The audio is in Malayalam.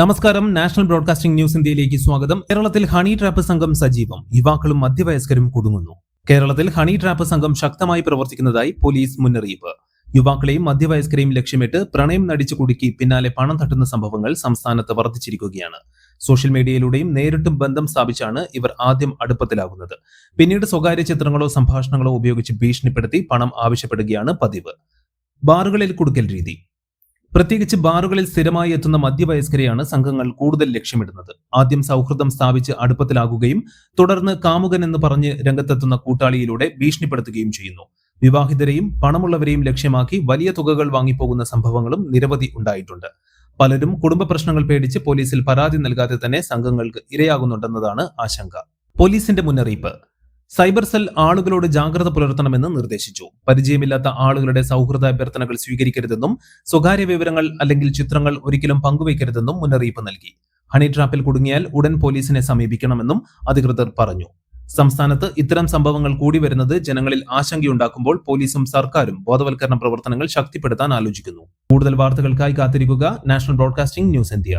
നമസ്കാരം. നാഷണൽ ബ്രോഡ്കാസ്റ്റിംഗ് ന്യൂസ് ഇന്ത്യയിലേക്ക് സ്വാഗതം. കേരളത്തിൽ ഹണി ട്രാപ്പ് സംഘം സജീവം. യുവാക്കളും മധ്യവയസ്കരും കുടുങ്ങുന്നു. കേരളത്തിൽ ഹണി ട്രാപ്പ് സംഘം ശക്തമായി പ്രവർത്തിക്കുന്നതായി പോലീസ് മുന്നറിയിപ്പ്. യുവാക്കളെയും മധ്യവയസ്കരെയും ലക്ഷ്യമിട്ട് പ്രണയം നടിച്ചു കുടുക്കി പിന്നാലെ പണം തട്ടുന്ന സംഭവങ്ങൾ സംസ്ഥാനത്ത് വർദ്ധിച്ചിരിക്കുകയാണ്. സോഷ്യൽ മീഡിയയിലൂടെയും നേരിട്ടും ബന്ധം സ്ഥാപിച്ചാണ് ഇവർ ആദ്യം അടുപ്പത്തിലാകുന്നത്. പിന്നീട് സ്വകാര്യ ചിത്രങ്ങളോ സംഭാഷണങ്ങളോ ഉപയോഗിച്ച് ഭീഷണിപ്പെടുത്തി പണം ആവശ്യപ്പെടുകയാണ് പതിവ്. ബാറുകളിൽ കുടുക്കൽ രീതി. പ്രത്യേകിച്ച് ബാറുകളിൽ സ്ഥിരമായി എത്തുന്ന മധ്യവയസ്കരെയാണ് സംഘങ്ങൾ കൂടുതൽ ലക്ഷ്യമിടുന്നത്. ആദ്യം സൗഹൃദം സ്ഥാപിച്ച് അടുപ്പത്തിലാകുകയും തുടർന്ന് കാമുകൻ എന്ന് പറഞ്ഞ് രംഗത്തെത്തുന്ന കൂട്ടാളിയിലൂടെ ഭീഷണിപ്പെടുത്തുകയും ചെയ്യുന്നു. വിവാഹിതരെയും പണമുള്ളവരെയും ലക്ഷ്യമാക്കി വലിയ തുകകൾ വാങ്ങിപ്പോകുന്ന സംഭവങ്ങളും നിരവധി ഉണ്ടായിട്ടുണ്ട്. പലരും കുടുംബ പ്രശ്നങ്ങൾ പേടിച്ച് പോലീസിൽ പരാതി നൽകാതെ തന്നെ സംഘങ്ങൾക്ക് ഇരയാകുന്നുണ്ടെന്നതാണ് ആശങ്ക. പോലീസിന്റെ മുന്നറിയിപ്പ്. സൈബർ സെൽ ആളുകളോട് ജാഗ്രത പുലർത്തണമെന്ന് നിർദ്ദേശിച്ചു. പരിചയമില്ലാത്ത ആളുകളുടെ സൗഹൃദ അഭ്യർത്ഥനകൾ സ്വീകരിക്കരുതെന്നും സ്വകാര്യ വിവരങ്ങൾ അല്ലെങ്കിൽ ചിത്രങ്ങൾ ഒരിക്കലും പങ്കുവയ്ക്കരുതെന്നും മുന്നറിയിപ്പ് നൽകി. ഹണി ട്രാപ്പിൽ കുടുങ്ങിയാൽ ഉടൻ പോലീസിനെ സമീപിക്കണമെന്നും അധികൃതർ പറഞ്ഞു. സംസ്ഥാനത്ത് ഇത്തരം സംഭവങ്ങൾ കൂടി വരുന്നത് ജനങ്ങളിൽ ആശങ്കയുണ്ടാക്കുമ്പോൾ പോലീസും സർക്കാരും ബോധവൽക്കരണ പ്രവർത്തനങ്ങൾ ശക്തിപ്പെടുത്താൻ ആലോചിക്കുന്നു. കൂടുതൽ വാർത്തകൾക്കായി കാത്തിരിക്കുക നാഷണൽ ബ്രോഡ്കാസ്റ്റിംഗ് ന്യൂസ് ഇന്ത്യ.